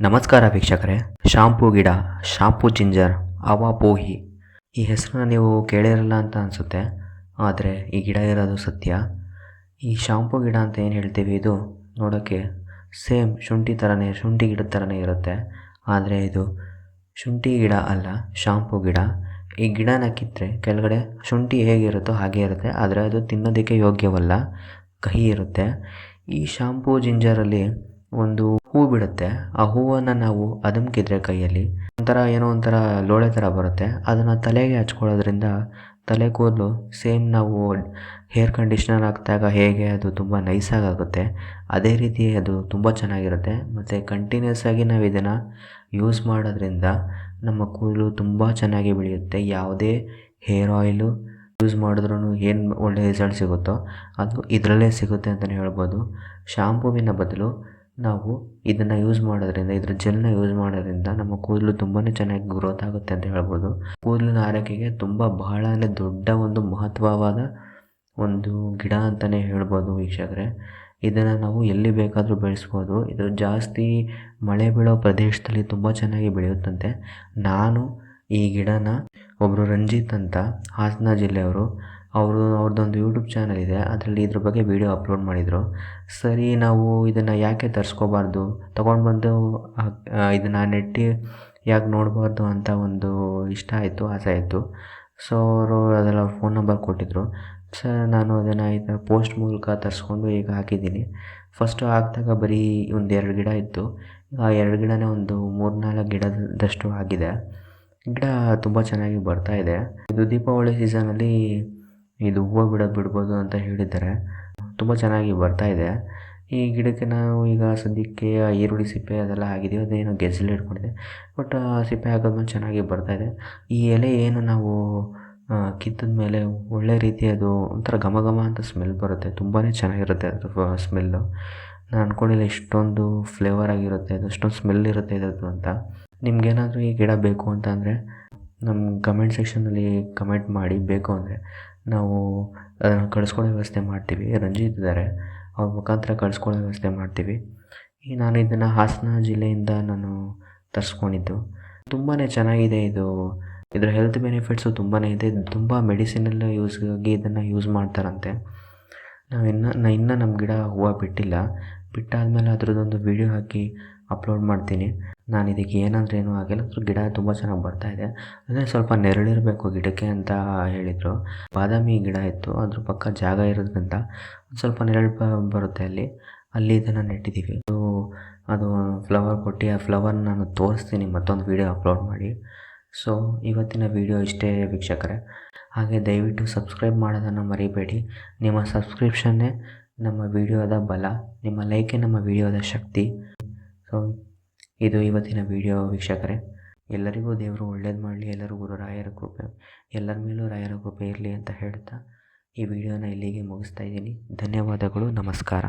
ನಮಸ್ಕಾರ ವೀಕ್ಷಕರೇ. ಶಾಂಪೂ ಗಿಡ, ಶಾಂಪು ಜಿಂಜರ್ ಅವಾಪೋಹಿ ಈ ಹೆಸರನ್ನ ನೀವು ಕೇಳಿರಲ್ಲ ಅಂತ ಅನಿಸುತ್ತೆ. ಆದರೆ ಈ ಗಿಡ ಇರೋದು ಸತ್ಯ. ಈ ಶಾಂಪೂ ಗಿಡ ಅಂತ ಏನು ಹೇಳ್ತೀವಿ ಇದು? ನೋಡೋಕ್ಕೆ ಸೇಮ್ ಶುಂಠಿ ಥರನೇ ಶುಂಠಿ ಗಿಡದ ಥರನೇ ಇರುತ್ತೆ. ಆದರೆ ಇದು ಶುಂಠಿ ಗಿಡ ಅಲ್ಲ, ಶಾಂಪೂ ಗಿಡ. ಈ ಗಿಡನ ಕಿತ್ತರೆ ಕೆಳಗಡೆ ಶುಂಠಿ ಹೇಗಿರುತ್ತೋ ಹಾಗೆ ಇರುತ್ತೆ. ಆದರೆ ಅದು ತಿನ್ನೋದಕ್ಕೆ ಯೋಗ್ಯವಲ್ಲ, ಕಹಿ ಇರುತ್ತೆ. ಈ ಶಾಂಪು ಜಿಂಜರಲ್ಲಿ ಒಂದು ಹೂ ಬಿಡುತ್ತೆ. ಆ ಹೂವನ್ನು ನಾವು ಅದುಮ್ಕಿದ್ರೆ ಕೈಯಲ್ಲಿ ಒಂಥರ ಏನೋ ಒಂಥರ ಲೋಳೆ ಥರ ಬರುತ್ತೆ. ಅದನ್ನು ತಲೆಗೆ ಹಚ್ಕೊಳ್ಳೋದ್ರಿಂದ ತಲೆ ಕೂದಲು ಸೇಮ್ ನಾವು ಹೇರ್ ಕಂಡೀಷ್ನರ್ ಹಾಕಿದಾಗ ಹೇಗೆ ಅದು ತುಂಬ ನೈಸಾಗಿ ಆಗುತ್ತೆ ಅದೇ ರೀತಿ ಅದು ತುಂಬ ಚೆನ್ನಾಗಿರುತ್ತೆ. ಮತ್ತು ಕಂಟಿನ್ಯೂಸ್ ಆಗಿ ನಾವು ಇದನ್ನು ಯೂಸ್ ಮಾಡೋದ್ರಿಂದ ನಮ್ಮ ಕೂದಲು ತುಂಬ ಚೆನ್ನಾಗಿ ಬೆಳೆಯುತ್ತೆ. ಯಾವುದೇ ಹೇರ್ ಆಯಿಲು ಯೂಸ್ ಮಾಡಿದ್ರೂ ಏನು ಒಳ್ಳೆ ರಿಸಲ್ಟ್ ಸಿಗುತ್ತೋ ಅದು ಇದರಲ್ಲೇ ಸಿಗುತ್ತೆ ಅಂತಲೇ ಹೇಳ್ಬೋದು. ಶಾಂಪೂವಿನ ಬದಲು ನಾವು ಇದನ್ನು ಯೂಸ್ ಮಾಡೋದ್ರಿಂದ, ಇದ್ರ ಜೆಲ್ನ ಯೂಸ್ ಮಾಡೋದ್ರಿಂದ ನಮ್ಮ ಕೂದಲು ತುಂಬಾ ಚೆನ್ನಾಗಿ ಗ್ರೋತ್ ಆಗುತ್ತೆ ಅಂತ ಹೇಳ್ಬೋದು. ಕೂದಲಿನ ಆರೈಕೆಗೆ ತುಂಬ ಬಹಳನೇ ದೊಡ್ಡ ಒಂದು ಮಹತ್ವವಾದ ಒಂದು ಗಿಡ ಅಂತಲೇ ಹೇಳ್ಬೋದು ವೀಕ್ಷಕರೇ. ಇದನ್ನು ನಾವು ಎಲ್ಲಿ ಬೇಕಾದರೂ ಬೆಳೆಸ್ಬೋದು. ಇದು ಜಾಸ್ತಿ ಮಳೆ ಬೀಳೋ ಪ್ರದೇಶದಲ್ಲಿ ತುಂಬ ಚೆನ್ನಾಗಿ ಬೆಳೆಯುತ್ತಂತೆ. ನಾನು ಈ ಗಿಡನ ಒಬ್ಬರು ರಂಜಿತ್ ಅಂತ ಹಾಸನ ಜಿಲ್ಲೆಯವರು ಅವರು ಅವ್ರದ್ದೊಂದು ಯೂಟ್ಯೂಬ್ ಚಾನಲ್ ಇದೆ. ಅದರಲ್ಲಿ ಇದ್ರ ಬಗ್ಗೆ ವೀಡಿಯೋ ಅಪ್ಲೋಡ್ ಮಾಡಿದರು. ಸರಿ, ನಾವು ಇದನ್ನು ಯಾಕೆ ತರಿಸ್ಕೋಬಾರ್ದು? ತೊಗೊಂಡು ಬಂದು ಇದನ್ನು ನೆಟ್ಟಿ ಯಾಕೆ ನೋಡಬಾರ್ದು ಅಂತ ಒಂದು ಇಷ್ಟ ಆಯಿತು, ಆಸೆ ಆಯಿತು. ಸೊ ಅವರು ಅದೆಲ್ಲ ಫೋನ್ ನಂಬರ್ ಕೊಟ್ಟಿದ್ದರು ಸರ್ ನಾನು ಅದನ್ನು ಇದು ಪೋಸ್ಟ್ ಮೂಲಕ ತರಿಸ್ಕೊಂಡು ಈಗ ಹಾಕಿದ್ದೀನಿ. ಫಸ್ಟು ಹಾಕಿದಾಗ ಬರೀ ಒಂದು ಎರಡು ಗಿಡ ಇತ್ತು. ಆ ಎರಡು ಗಿಡನೇ ಒಂದು ಮೂರು ನಾಲ್ಕು ಗಿಡದಷ್ಟು ಆಗಿದೆ. ಗಿಡ ತುಂಬ ಚೆನ್ನಾಗಿ ಬರ್ತಾ ಇದೆ. ಇದು ದೀಪಾವಳಿ ಸೀಸನಲ್ಲಿ ಇದು ಹೂವು ಬಿಡೋದು ಬಿಡ್ಬೋದು ಅಂತ ಹೇಳಿದ್ದಾರೆ. ತುಂಬ ಚೆನ್ನಾಗಿ ಬರ್ತಾ ಇದೆ. ಈ ಗಿಡಕ್ಕೆ ನಾವು ಈಗ ಸದ್ಯಕ್ಕೆ ಈರುಳ್ಳಿ ಸಿಪ್ಪೆ ಅದೆಲ್ಲ ಹಾಕಿದ್ದೀವಿ ಅದೇನೋ ಗೆಜ್ಜಲು ಇಟ್ಕೊಂಡಿದೆ. ಬಟ್ ಸಿಪ್ಪೆ ಹಾಕೋದ್ಮೇಲೆ ಚೆನ್ನಾಗಿ ಬರ್ತಾ ಇದೆ. ಈ ಎಲೆ ಏನು ನಾವು ಕಿತ್ತದ ಮೇಲೆ ಒಳ್ಳೆ ರೀತಿ ಅದು ಒಂಥರ ಘಮ ಘಮ ಅಂತ ಸ್ಮೆಲ್ ಬರುತ್ತೆ. ತುಂಬಾ ಚೆನ್ನಾಗಿರುತ್ತೆ ಅದ್ರ ಸ್ಮೆಲ್ಲು ನಾನು ಅಂದ್ಕೊಂಡಿಲ್ಲ ಇಷ್ಟೊಂದು ಫ್ಲೇವರ್ ಆಗಿರುತ್ತೆ ಅದು ಅಷ್ಟೊಂದು ಸ್ಮೆಲ್ ಇರುತ್ತೆ ಇದ್ರದ್ದು ಅಂತ. ನಿಮ್ಗೇನಾದರೂ ಈ ಗಿಡ ಬೇಕು ಅಂತ ಅಂದರೆ ನಮ್ಮ ಕಮೆಂಟ್ ಸೆಕ್ಷನಲ್ಲಿ ಕಮೆಂಟ್ ಮಾಡಿ ಬೇಕು ಅಂದರೆ ನಾವು ಕಳಿಸ್ಕೊಡೋ ವ್ಯವಸ್ಥೆ ಮಾಡ್ತೀವಿ. ರಂಜಿತ್ ಇದ್ದಾರೆ ಅವ್ರ ಮುಖಾಂತರ ಕಳ್ಸ್ಕೊಳ್ಳೋ ವ್ಯವಸ್ಥೆ ಮಾಡ್ತೀವಿ. ಈ ನಾನು ಇದನ್ನು ಹಾಸನ ಜಿಲ್ಲೆಯಿಂದ ನಾನು ತರಿಸ್ಕೊಂಡಿದ್ದು. ತುಂಬಾ ಚೆನ್ನಾಗಿದೆ ಇದು. ಇದರ ಹೆಲ್ತ್ ಬೆನಿಫಿಟ್ಸು ತುಂಬಾ ಇದೆ. ತುಂಬ ಮೆಡಿಸಿನಲ್ ಯೂಸ್ಗಾಗಿ ಇದನ್ನು ಯೂಸ್ ಮಾಡ್ತಾರಂತೆ. ನಾವು ಇನ್ನು ನಾನು ಇನ್ನೂ ನಮ್ಮ ಗಿಡ ಹೂವು ಬಿಟ್ಟಿಲ್ಲ. ಬಿಟ್ಟಾದಮೇಲೆ ಅದರದ್ದೊಂದು ವೀಡಿಯೋ ಹಾಕಿ ಅಪ್ಲೋಡ್ ಮಾಡ್ತೀನಿ. ನಾನು ಇದಕ್ಕೆ ಏನಂದ್ರೆ ಏನು ಆಗಿಲ್ಲ. ಗಿಡ ತುಂಬ ಚೆನ್ನಾಗಿ ಬರ್ತಾ ಇದೆ. ಅಂದರೆ ಸ್ವಲ್ಪ ನೆರಳಿರಬೇಕು ಗಿಡಕ್ಕೆ ಅಂತ ಹೇಳಿದರು. ಬಾದಾಮಿ ಗಿಡ ಇತ್ತು. ಅದ್ರ ಪಕ್ಕ ಜಾಗ ಇರೋದ್ರಿಂದ ಸ್ವಲ್ಪ ನೆರಳು ಬರುತ್ತೆ ಅಲ್ಲಿ. ಅಲ್ಲಿ ಇದನ್ನು ನೆಟ್ಟಿದ್ದೀವಿ ಅದು ಅದು ಫ್ಲವರ್ ಕೊಟ್ಟು ಆ ಫ್ಲವರ್ ನಾನು ತೋರಿಸ್ತೀನಿ, ಮತ್ತೊಂದು ವೀಡಿಯೋ ಅಪ್ಲೋಡ್ ಮಾಡಿ. ಸೊ ಇವತ್ತಿನ ವೀಡಿಯೋ ಇಷ್ಟೇ ವೀಕ್ಷಕರೇ. ಹಾಗೆ ದಯವಿಟ್ಟು ಸಬ್ಸ್ಕ್ರೈಬ್ ಮಾಡೋದನ್ನು ಮರಿಬೇಡಿ. ನಿಮ್ಮ ಸಬ್ಸ್ಕ್ರಿಪ್ಷನ್ನೇ ನಮ್ಮ ವಿಡಿಯೋದ ಬಲ, ನಿಮ್ಮ ಲೈಕೇ ನಮ್ಮ ವಿಡಿಯೋದ ಶಕ್ತಿ. ಸೊ ಇದು ಇವತ್ತಿನ ವಿಡಿಯೋ ವೀಕ್ಷಕರೇ. ಎಲ್ಲರಿಗೂ ದೇವರು ಒಳ್ಳೇದು ಮಾಡಲಿ ಎಲ್ಲರಿಗೂ ರಾಯರ ಕೃಪೆ. ಎಲ್ಲರ ಮೇಲೂ ರಾಯರ ಕೃಪೆ ಇರಲಿ ಅಂತ ಹೇಳ್ತಾ ಈ ವಿಡಿಯೋನ ಇಲ್ಲಿಗೆ ಮುಗಿಸ್ತಾ ಇದ್ದೀನಿ. ಧನ್ಯವಾದಗಳು, ನಮಸ್ಕಾರ.